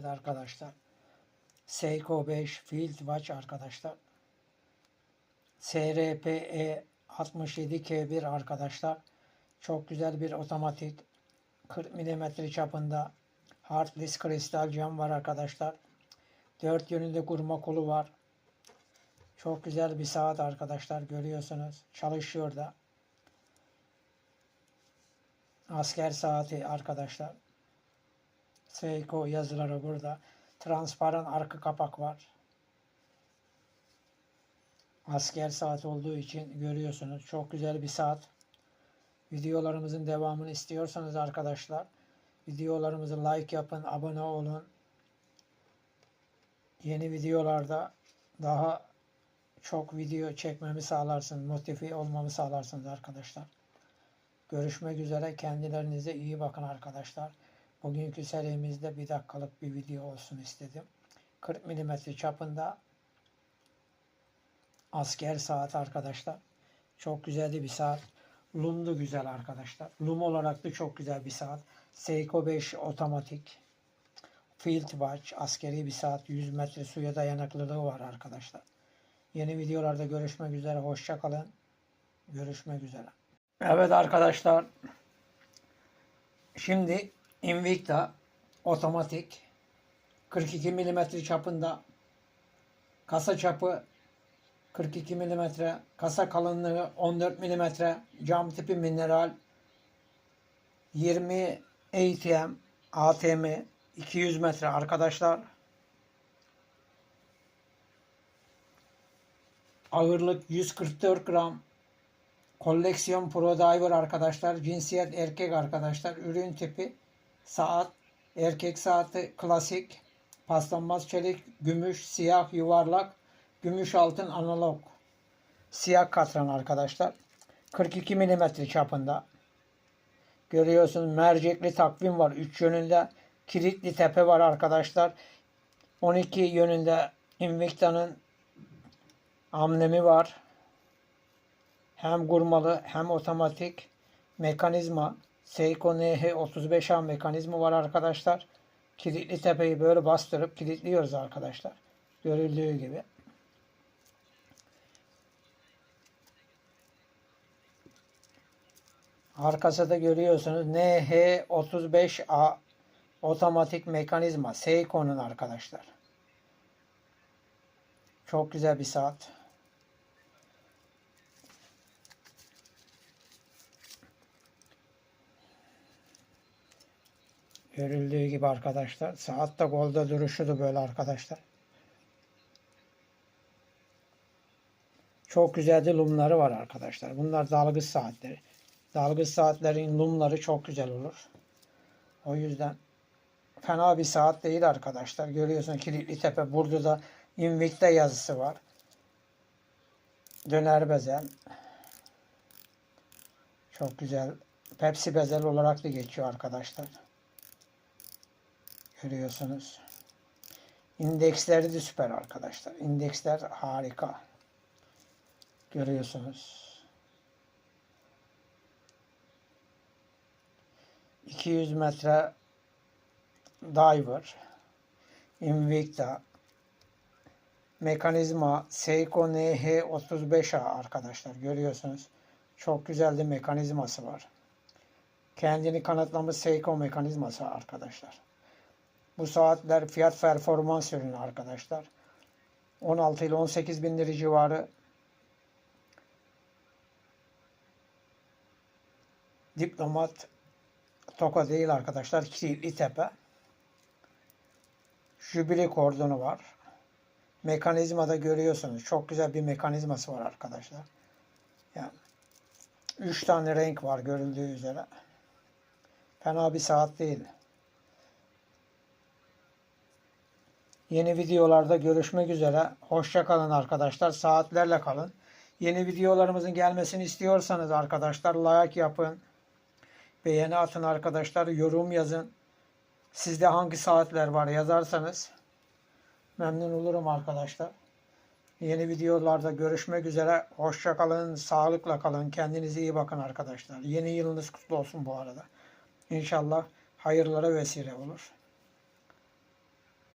Evet arkadaşlar. Seiko 5 Field Watch arkadaşlar. SRPE 67K1 arkadaşlar. Çok güzel bir otomatik 40 mm çapında Heartless kristal cam var arkadaşlar. Dört yönünde kurma kolu var. Çok güzel bir saat arkadaşlar görüyorsunuz. Çalışıyor da. Asker saati arkadaşlar. Seiko yazıları burada. Transparan arka kapak var. Asker saat olduğu için görüyorsunuz. Çok güzel bir saat. Videolarımızın devamını istiyorsanız arkadaşlar videolarımızı like yapın, abone olun. Yeni videolarda daha çok video çekmemi sağlarsınız, motive olmamı sağlarsınız arkadaşlar. Görüşmek üzere. Kendilerinize iyi bakın arkadaşlar. Bugünkü serimizde bir dakikalık bir video olsun istedim. 40 mm çapında asker saat arkadaşlar. Çok güzeldi bir saat. Lum da güzel arkadaşlar. Lum olarak da çok güzel bir saat. Seiko 5 otomatik. Field Watch askeri bir saat. 100 metre suya dayanıklılığı var arkadaşlar. Yeni videolarda görüşmek üzere. Hoşça kalın. Görüşmek üzere. Evet arkadaşlar. Şimdi Invicta otomatik 42 mm çapında kasa çapı 42 mm kasa kalınlığı 14 mm cam tipi mineral 20 ATM ATM 200 metre arkadaşlar. Ağırlık 144 gram. Koleksiyon Pro Diver arkadaşlar cinsiyet erkek arkadaşlar ürün tipi saat erkek saati klasik paslanmaz çelik gümüş siyah yuvarlak gümüş altın analog. Siyah katran arkadaşlar 42 mm çapında. Görüyorsunuz mercekli takvim var 3 yönünde kilitli tepe var arkadaşlar. 12 yönünde Invicta'nın amblemi var. Hem gurmalı hem otomatik mekanizma Seiko NH35A mekanizma var arkadaşlar. Kilitli tepeyi böyle bastırıp kilitliyoruz arkadaşlar. Görüldüğü gibi. Arkası da görüyorsunuz NH35A otomatik mekanizma Seiko'nun arkadaşlar. Çok güzel bir saat. Görüldüğü gibi arkadaşlar. Saat da golda duruşudu böyle arkadaşlar. Çok güzel de lumları var arkadaşlar. Bunlar dalgıç saatleri. Dalgıç saatlerin lumları çok güzel olur. O yüzden fena bir saat değil arkadaşlar. Görüyorsun kilitli tepe. Burada da Invicta yazısı var. Döner bezel. Çok güzel. Pepsi bezel olarak da geçiyor arkadaşlar. Görüyorsunuz. İndeksleri de süper arkadaşlar. İndeksler harika. Görüyorsunuz. 200 metre diver, Invicta, mekanizma Seiko NH35A arkadaşlar görüyorsunuz. Çok güzel de mekanizması var. Kendini kanıtlamış Seiko mekanizması arkadaşlar. Bu saatler fiyat performans ürünü arkadaşlar. 16 ile 18 bin lira civarı diplomat toka değil arkadaşlar. Kilitli tepe. Jübili kordonu var. Mekanizmada görüyorsunuz. Çok güzel bir mekanizması var arkadaşlar. Yani 3 tane renk var görüldüğü üzere. Fena bir saat değil. Yeni videolarda görüşmek üzere. Hoşça kalın arkadaşlar. Saatlerle kalın. Yeni videolarımızın gelmesini istiyorsanız arkadaşlar like yapın. Beğeni atın arkadaşlar. Yorum yazın. Sizde hangi saatler var yazarsanız memnun olurum arkadaşlar. Yeni videolarda görüşmek üzere. Hoşça kalın. Sağlıkla kalın. Kendinize iyi bakın arkadaşlar. Yeni yılınız kutlu olsun bu arada. İnşallah hayırlara vesile olur.